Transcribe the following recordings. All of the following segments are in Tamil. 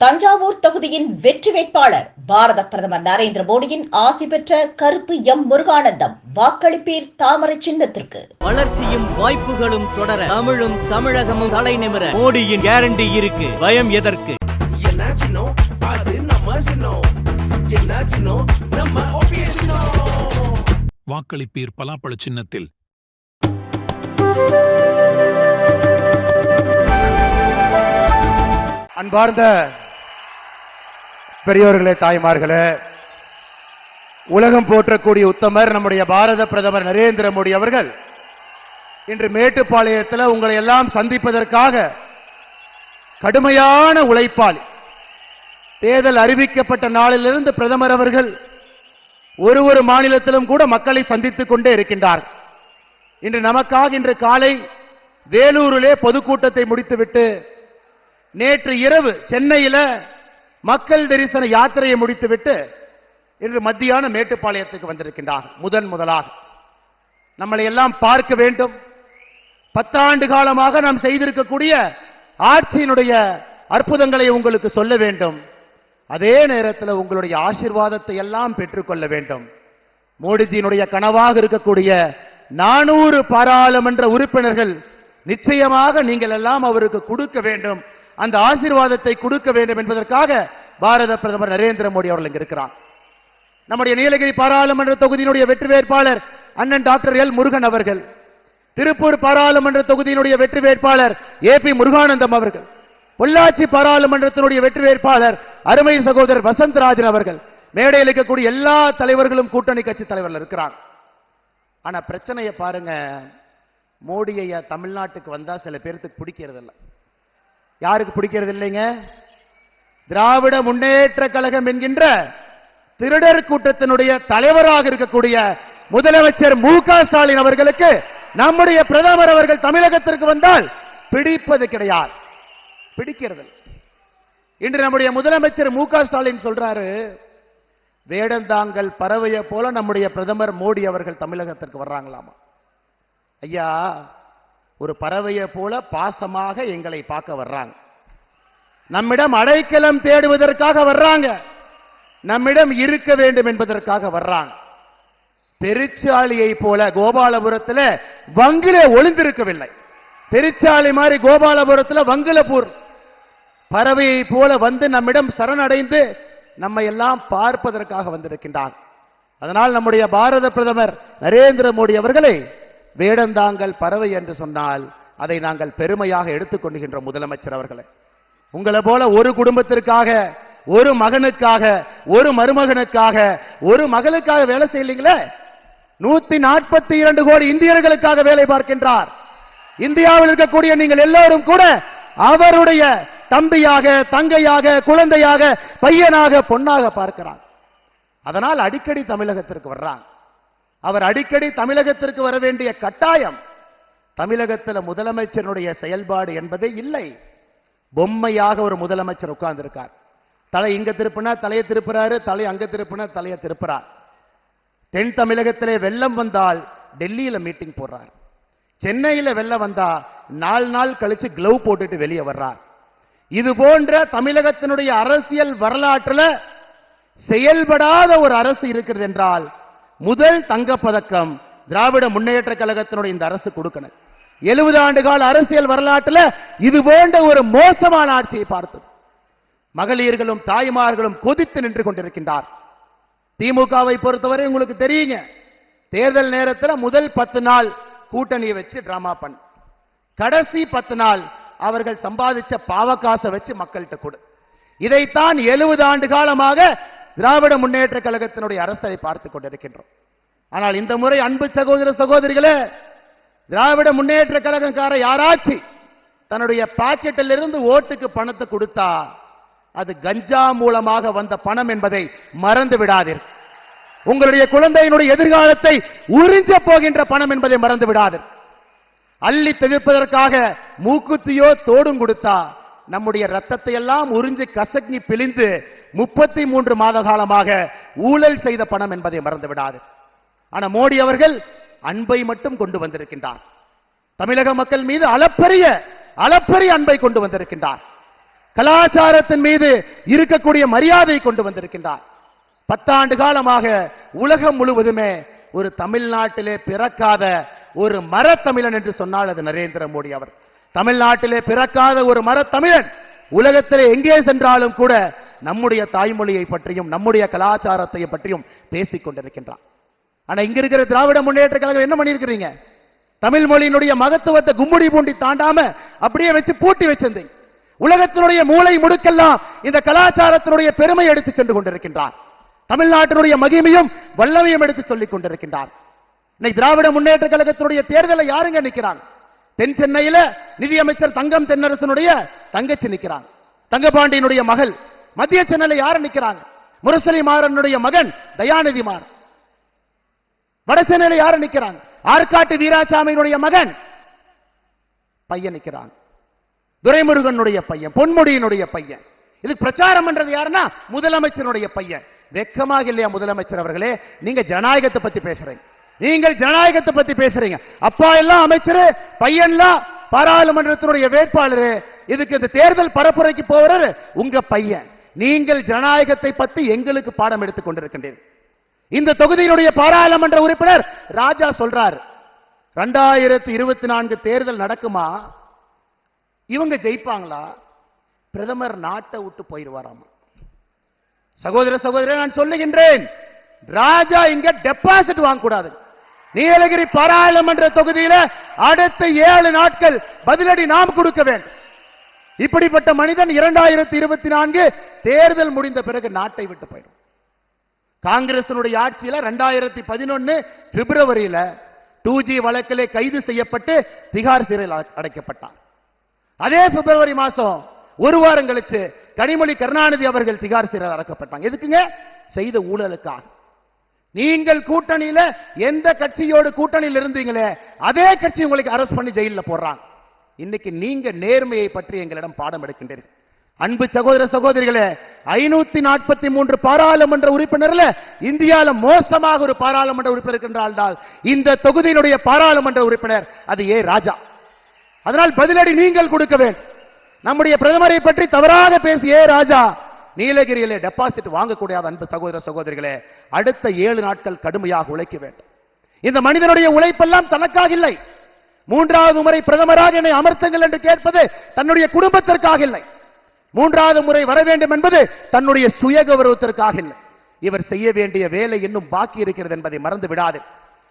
தஞ்சாவூர் தொகுதியின் வெற்றி வேட்பாளர் பாரத பிரதமர் நரேந்திர மோடியின் ஆசி பெற்ற கருப்பு எம் முருகானந்தம் வாக்களிப்பீர் தாமரை சின்னத்திற்கு. வளர்ச்சியும் வாய்ப்புகளும் தொடர தமிழும் தமிழகமும் தலை நிமிர மோடியின் கேரண்டி இருக்கு. பயம் எதற்கு? வாக்களிப்பீர் பலாப்பழ சின்னத்தில். அன்பார்ந்த பெரியோர்களே தாய்மார்களே உலகம் போற்றக்கூடிய உத்தமர் நம்முடைய பாரத பிரதமர் நரேந்திர மோடி அவர்கள் இன்று மேட்டுப்பாளையத்தில் உங்களை எல்லாம் சந்திப்பதற்காக கடுமையான உழைப்பாளி தேர்தல் அறிவிக்கப்பட்ட நாளிலிருந்து பிரதமர் அவர்கள் ஒரு ஒரு மாநிலத்திலும் கூட மக்களை சந்தித்துக் கொண்டே இருக்கின்றார். இன்று நமக்காக இன்று காலை வேலூரிலே பொதுக்கூட்டத்தை முடித்துவிட்டு நேற்று இரவு சென்னையில் மக்கள் தரிசன யாத்திரையை முடித்துவிட்டு இன்று மத்தியான மேட்டுப்பாளையத்துக்கு வந்திருக்கின்றார் முதன் முதலாக நம்மளை எல்லாம் பார்க்க வேண்டும். பத்தாண்டு காலமாக நாம் செய்திருக்கக்கூடிய ஆட்சியினுடைய அற்புதங்களை உங்களுக்கு சொல்ல வேண்டும். அதே நேரத்தில் உங்களுடைய ஆசீர்வாதத்தை எல்லாம் பெற்றுக்கொள்ள வேண்டும். மோடிஜியினுடைய கனவாக இருக்கக்கூடிய நானூறு பாராளுமன்ற உறுப்பினர்கள் நிச்சயமாக நீங்கள் எல்லாம் அவருக்கு கொடுக்க வேண்டும். அந்த ஆசீர்வாதத்தை கொடுக்க வேண்டும் என்பதற்காக பாரத பிரதமர் நரேந்திர மோடி அவர்கள் இங்கு இருக்கிறார். நம்முடைய நீலகிரி பாராளுமன்ற தொகுதியினுடைய வெற்றி வேட்பாளர் அண்ணன் டாக்டர் எல் முருகன் அவர்கள் திருப்பூர் பாராளுமன்ற தொகுதியினுடைய வெற்றி வேட்பாளர் ஏ பி முருகானந்தம் அவர்கள் பொள்ளாச்சி பாராளுமன்றத்தினுடைய வெற்றி வேட்பாளர் அருமை சகோதரர் வசந்தராஜன் அவர்கள் மேடையில் இருக்கக்கூடிய எல்லா தலைவர்களும் கூட்டணி கட்சி தலைவர்கள் இருக்கிறாங்க ஆனா பிரச்சனையை பாருங்க மோடியை தமிழ்நாட்டுக்கு வந்தா சில பேர்த்துக்கு பிடிக்கிறது இல்லை யாருக்கு பிடிக்கிறது இல்லைங்க? திராவிட முன்னேற்ற கழகம் என்கின்ற திருடர் கூட்டத்தினுடைய தலைவராக இருக்கக்கூடிய முதலமைச்சர் மு ஸ்டாலின் அவர்களுக்கு நம்முடைய பிரதமர் அவர்கள் தமிழகத்திற்கு வந்தால் பிடிப்பது கிடையாது. பிடிக்கிறது இன்று நம்முடைய முதலமைச்சர் மு ஸ்டாலின் சொல்றாரு வேடந்தாங்கல் பறவைய போல நம்முடைய பிரதமர் மோடி அவர்கள் தமிழகத்திற்கு வர்றாங்களாமா? ஐயா ஒரு பறவையை போல பாசமாக எங்களை பார்க்க வர்றாங்க. நம்மிடம் அடைக்கலம் தேடுவதற்காக வர்றாங்க. நம்மிடம் இருக்க வேண்டும் என்பதற்காக வர்றாங்க. பெருச்சாளியை போல கோபாலபுரத்தில் வங்கில ஒளிந்திருக்கவில்லை. பெருச்சாளி மாதிரி கோபாலபுரத்தில் வங்கிலபூர் பறவையை போல வந்து நம்மிடம் சரணடைந்து நம்மை எல்லாம் பார்ப்பதற்காக வந்திருக்கின்றார். அதனால் நம்முடைய பாரத பிரதமர் நரேந்திர மோடி அவர்களை வேடந்தாங்கல் பறவை என்று சொன்னால் அதை நாங்கள் பெருமையாக எடுத்துக்கொண்டுகின்ற முதலமைச்சர் அவர்களை. உங்களை போல ஒரு குடும்பத்திற்காக ஒரு மகனுக்காக ஒரு மருமகனுக்காக ஒரு மகளுக்காக வேலை செய்யலீங்களே? நூத்தி நாற்பத்தி இரண்டு கோடி இந்தியர்களுக்காக வேலை பார்க்கின்றார். இந்தியாவில் இருக்கக்கூடிய நீங்கள் எல்லோரும் கூட அவருடைய தம்பியாக தங்கையாக குழந்தையாக பையனாக பொண்ணாக பார்க்கிறார். அதனால் அடிக்கடி தமிழகத்திற்கு வர்றாங்க. அவர் அடிக்கடி தமிழகத்திற்கு வர வேண்டிய கட்டாயம். தமிழகத்தில் முதலமைச்சருடைய செயல்பாடு என்பதே இல்லை. பொம்மையாக ஒரு முதலமைச்சர் உட்கார்ந்திருக்கார். தலை இங்க திருப்பினா தலையை திருப்புறாரு தலை அங்க திருப்பினா தலையை திருப்புறார். தென் தமிழகத்திலே வெள்ளம் வந்தால் டெல்லியில மீட்டிங் போடுறார். சென்னையில வெள்ளம் வந்தா நாலு நாள் கழிச்சு க்ளவ் போட்டுட்டு வெளியே வர்றார். இது போன்ற தமிழகத்தினுடைய அரசியல் வரலாற்றில் செயல்படாத ஒரு அரசு இருக்கிறது என்றால் முதல் தங்கப்பதக்கம் திராவிட முன்னேற்ற கழகத்தினுடைய இந்த அரசு கொடுக்கணும். எழுபது ஆண்டு கால அரசியல் வரலாற்றுல இது போன்ற ஒரு மோசமான ஆட்சியை பார்த்தது. மகளிர்களும் தாய்மார்களும் கொதித்து நின்று கொண்டிருக்கின்றார். திமுகவை பொறுத்தவரை உங்களுக்கு தெரியுங்க. தேர்தல் நேரத்தில் முதல் பத்து நாள் கூட்டணியை வச்சு டிராமா பண்ண. கடைசி பத்து நாள் அவர்கள் சம்பாதிச்ச பாவகாசை வச்சு மக்கள்கிட்ட கொடு. இதைத்தான் எழுபது ஆண்டு காலமாக திராவிட முன்னேற்ற கழகத்தினுடைய அரசை பார்த்துக் கொண்டிருக்கின்றோம். ஆனால் இந்த முறை அன்பு சகோதர சகோதரிகளே திராவிட முன்னேற்ற கழகக்கார யாராச்சு தன்னுடைய பாக்கெட்டில் இருந்து ஓட்டுக்கு பணத்தை கொடுத்தா அது கஞ்சா மூலமாக வந்த பணம் என்பதை மறந்து விடாதீர். உங்களுடைய குழந்தையினுடைய எதிர்காலத்தை உறிஞ்ச போகின்ற பணம் என்பதை மறந்து விடாதீர். அள்ளி தெதிர்ப்பதற்காக மூக்குத்தியோ தோடும் கொடுத்தா நம்முடைய ரத்தத்தை எல்லாம் உறிஞ்சு கசக்கி பிழிந்து முப்பத்தி மூன்று மாத காலமாக ஊழல் செய்த பணம் என்பதை மறந்து விடாது ஆனா மோடி அவர்கள் அன்பை மட்டும் கொண்டு வந்திருக்கின்றார். தமிழக மக்கள் மீது அளப்பரிய அளப்பரிய அன்பை கொண்டு வந்திருக்கின்றார். கலாச்சாரத்தின் மீது இருக்கக்கூடிய மரியாதை கொண்டு வந்திருக்கின்றார். பத்தாண்டு காலமாக உலகம் முழுவதுமே ஒரு தமிழ்நாட்டிலே பிறக்காத ஒரு மரத்தமிழன் என்று சொன்னால் அது நரேந்திர மோடி அவர். தமிழ்நாட்டிலே பிறக்காத ஒரு மரத்தமிழன் உலகத்திலே எங்கே சென்றாலும் கூட நம்முடைய தாய்மொழியை பற்றியும் நம்முடைய கலாச்சாரத்தை பற்றியும் பேசிக் கொண்டிருக்கின்றான். ஆனா இங்க இருக்கிற திராவிட முன்னேற்ற கழகம் என்ன பண்ணிருக்கிறீங்க தமிழ் மொழியினுடைய மகத்துவத்தை கும்முடி பூண்டி தாண்டாம அப்படியே வச்சு பூட்டி வச்சிருந்தீங்க. உலகத்தினுடைய மூளை முடுக்கெல்லாம் இந்த கலாச்சாரத்தினுடைய பெருமை எடுத்து சென்று கொண்டிருக்கின்றார். தமிழ்நாட்டினுடைய மகிமையும் வல்லமையும் எடுத்து சொல்லிக் கொண்டிருக்கின்றார். இன்னைக்கு திராவிட முன்னேற்ற கழகத்தினுடைய தேர்தலை யாருங்க நிற்கிறாங்க தென் சென்னையில நிதியமைச்சர் தங்கம் தென்னரசனுடைய தங்கச்சி நிற்கிறாங்க தங்கபாண்டியனுடைய மகள் மத்திய சென்னையில் யாரு நிக்கிறாங்க? முரசலி மாறனுடைய மகன் தயாநிதி மாறன். வட சென்னையில யாரு நிக்கிறாங்க? ஆற்காட்டு வீராசாமியினுடைய மகன் பையன் நிக்கிறாங்க. துரைமுருகனுடைய பையன் பொன்முடியினுடைய பையன். இதுக்கு பிரச்சாரம் பண்றது யாருன்னா? முதலமைச்சருடைய பையன். வெக்கமாக இல்லையா முதலமைச்சர் அவர்களே? நீங்க ஜனநாயகத்தை பத்தி பேசுறீங்க. நீங்கள் ஜனநாயகத்தை பத்தி பேசுறீங்க. அப்பா எல்லாம் அமைச்சரு பையன்லாம் பாராளுமன்றத்தினுடைய வேட்பாளர். இதுக்கு இந்த தேர்தல் பரப்புரைக்கு போறாரு உங்க பையன். நீங்கள் ஜனநாயகத்தை பற்றி எங்களுக்கு பாடம் எடுத்துக் கொண்டிருக்கின்றீர்கள். இந்த தொகுதியினுடைய பாராளுமன்ற உறுப்பினர் ராஜா சொல்றார் ரெண்டாயிரத்தி இருபத்தி நான்கு தேர்தல் நடக்குமா? இவங்க ஜெயிப்பாங்களா? பிரதமர் நாட்டை விட்டு போயிடுவாராம்? சகோதர சகோதரர் நான் சொல்லுகின்றேன் ராஜா இங்க டெபாசிட் வாங்கக்கூடாது. நீலகிரி பாராளுமன்ற தொகுதியில அடுத்த ஏழு நாட்கள் பதிலடி நாம் கொடுக்க வேண்டும். இப்படிப்பட்ட மனிதன் இரண்டாயிரத்தி இருபத்தி நான்கு தேர்தல் முடிந்த பிறகு நாட்டை விட்டு போயிடும். காங்கிரசனுடைய ஆட்சியில ரெண்டாயிரத்தி பதினொன்னு பிப்ரவரியில டூ ஜி வழக்கிலே கைது செய்யப்பட்டு திகார் சிறையில் அடைக்கப்பட்டார். அதே பிப்ரவரி மாசம் ஒரு வாரம் கழிச்சு கனிமொழி கருணாநிதி அவர்கள் திகார் சிறையில் அடக்கப்பட்டாங்க. எதுக்குங்க? செய்த ஊழலுக்காக. நீங்கள் கூட்டணியில எந்த கட்சியோடு கூட்டணியில் இருந்தீங்களே அதே கட்சி உங்களுக்கு அரஸ்ட் பண்ணி ஜெயிலில் போடுறாங்க. இன்னைக்கு நீங்க நேர்மையை பற்றி எங்களிடம் பாடம் எடுக்கின்றீர்கள். அன்பு சகோதர சகோதரிகளே ஐநூத்தி நாற்பத்தி மூன்று பாராளுமன்ற உறுப்பினர்ல இந்தியால மோசமாக ஒரு பாராளுமன்ற உறுப்பினர் இருக்கின்றால் இந்த தொகுதியினுடைய பாராளுமன்ற உறுப்பினர் அது ஏ ராஜா. அதனால் பதிலடி நீங்கள் கொடுக்க வேண்டும். நம்முடைய பிரதமரை பற்றி தவறாக பேசிய ராஜா நீலகிரியிலே டெபாசிட் வாங்கக்கூடிய அன்பு சகோதர சகோதரிகளே அடுத்த ஏழு நாட்கள் கடுமையாக உழைக்க வேண்டும். இந்த மனிதனுடைய உழைப்பெல்லாம் தனக்காக இல்லை. மூன்றாவது முறை பிரதமராக என்னை அமர்த்துங்கள் என்று கேட்பது தன்னுடைய குடும்பத்திற்காக இல்லை. மூன்றாவது முறை வர வேண்டும் என்பது தன்னுடைய சுய கௌரவத்திற்காக இல்லை. இவர் செய்ய வேண்டிய வேலை இன்னும் பாக்கி இருக்கிறது என்பதை மறந்து விடாது.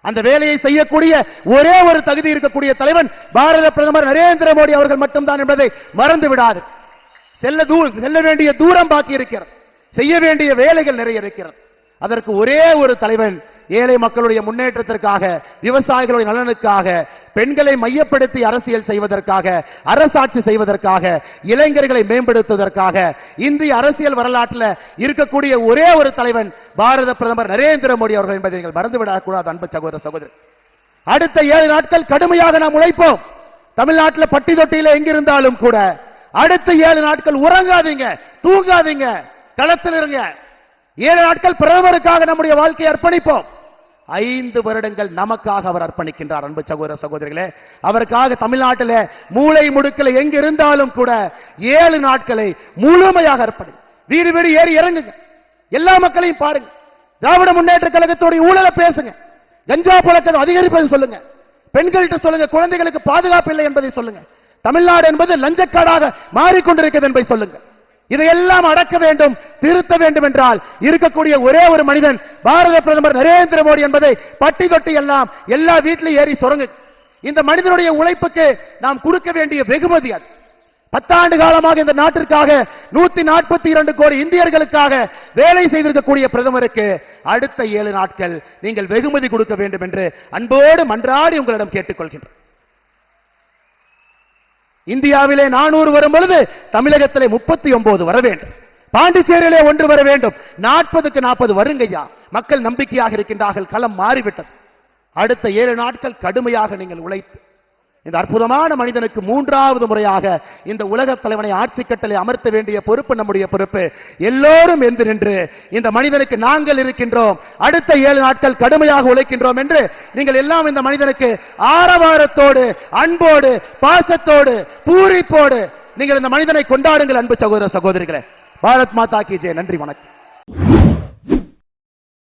அந்த வேலையை செய்யக்கூடிய ஒரே ஒரு தகுதி இருக்கக்கூடிய தலைவன் பாரத பிரதமர் நரேந்திர மோடி அவர்கள் மட்டும்தான் என்பதை மறந்து விடாது. செல்ல தூ செல்ல வேண்டிய தூரம் பாக்கி இருக்கிறது. செய்ய வேண்டிய வேலைகள் நிறைய இருக்கிறது. அதற்கு ஒரே ஒரு தலைவன் ஏழை மக்களுடைய முன்னேற்றத்திற்காக விவசாயிகளுடைய நலனுக்காக பெண்களை மையப்படுத்தி அரசியல் செய்வதற்காக அரசாட்சி செய்வதற்காக இளைஞர்களை மேம்படுத்துவதற்காக இந்திய அரசியல் வரலாற்றில் இருக்கக்கூடிய ஒரே ஒரு தலைவன் பாரத பிரதமர் நரேந்திர மோடி அவர்கள் என்பதை நீங்கள் மறந்துவிடக்கூடாது அன்பு சகோதர சகோதரர் அடுத்த ஏழு நாட்கள் கடுமையாக நாம் உழைப்போம். தமிழ்நாட்டில் பட்டி தொட்டியில எங்கிருந்தாலும் கூட அடுத்த ஏழு நாட்கள் உறங்காதீங்க தூங்காதீங்க களத்தில் இருங்க. ஏழு நாட்கள் பிரதமருக்காக நம்முடைய வாழ்க்கையை அர்ப்பணிப்போம். ஐந்து வருடங்கள் நமக்காக அவர் அர்ப்பணிக்கின்றார் அன்பு சகோதர சகோதரிகளே. அவருக்காக தமிழ்நாட்டில் மூளை முடுக்கில் எங்க இருந்தாலும் கூட ஏழு நாட்களை முழுமையாக அர்ப்பணி. வீடு வீடு ஏறி இறங்குங்க. எல்லா மக்களையும் பாருங்க. திராவிட முன்னேற்ற கழகத்துடைய ஊழலை பேசுங்க. கஞ்சா புழக்கம் அதிகரிப்பதை சொல்லுங்க. பெண்கள்கிட்ட சொல்லுங்க குழந்தைகளுக்கு பாதுகாப்பு இல்லை என்பதை சொல்லுங்க. தமிழ்நாடு என்பது லஞ்சக்காடாக மாறிக்கொண்டிருக்கிறது என்பதை சொல்லுங்க. இதையெல்லாம் அடக்க வேண்டும் திருத்த வேண்டும் என்றால் இருக்கக்கூடிய ஒரே ஒரு மனிதன் பாரத பிரதமர் நரேந்திர மோடி என்பதை பட்டி தொட்டி எல்லாம் எல்லா வீட்டிலும் ஏறி சுரங்கு. இந்த மனிதனுடைய உழைப்புக்கு நாம் கொடுக்க வேண்டிய வெகுமதி அது. பத்தாண்டு காலமாக இந்த நாட்டிற்காக நூத்தி நாற்பத்தி இரண்டு கோடி இந்தியர்களுக்காக வேலை செய்திருக்கக்கூடிய பிரதமருக்கு அடுத்த ஏழு நாட்கள் நீங்கள் வெகுமதி கொடுக்க வேண்டும் என்று அன்போடு மன்றாடி உங்களிடம் கேட்டுக்கொள்கின்றேன். இந்தியாவிலே நானூறு வரும் பொழுது தமிழகத்திலே முப்பத்தி ஒன்பது வர வேண்டும். பாண்டிச்சேரியிலே ஒன்று வர வேண்டும். நாற்பதுக்கு நாற்பது வருங்கய்யா. மக்கள் நம்பிக்கையாக இருக்கின்றார்கள். களம் மாறிவிட்டது. அடுத்த ஏழு நாட்கள் கடுமையாக நீங்கள் உழைத்து இந்த அற்புதமான மனிதனுக்கு மூன்றாவது முறையாக இந்த உலக தலைவனை ஆட்சி கட்டளை அமர்த்த வேண்டிய பொறுப்பு நம்முடைய பொறுப்பு. எல்லோரும் எந்து நின்று இந்த மனிதனுக்கு நாங்கள் இருக்கின்றோம் அடுத்த ஏழு நாட்கள் கடுமையாக உழைக்கின்றோம் என்று நீங்கள் எல்லாம் இந்த மனிதனுக்கு ஆரவாரத்தோடு அன்போடு பாசத்தோடு பூரிப்போடு நீங்கள் இந்த மனிதனை கொண்டாடுங்கள் அன்பு சகோதர சகோதரிகளே. பாரத் மாதா கி நன்றி வணக்கம்.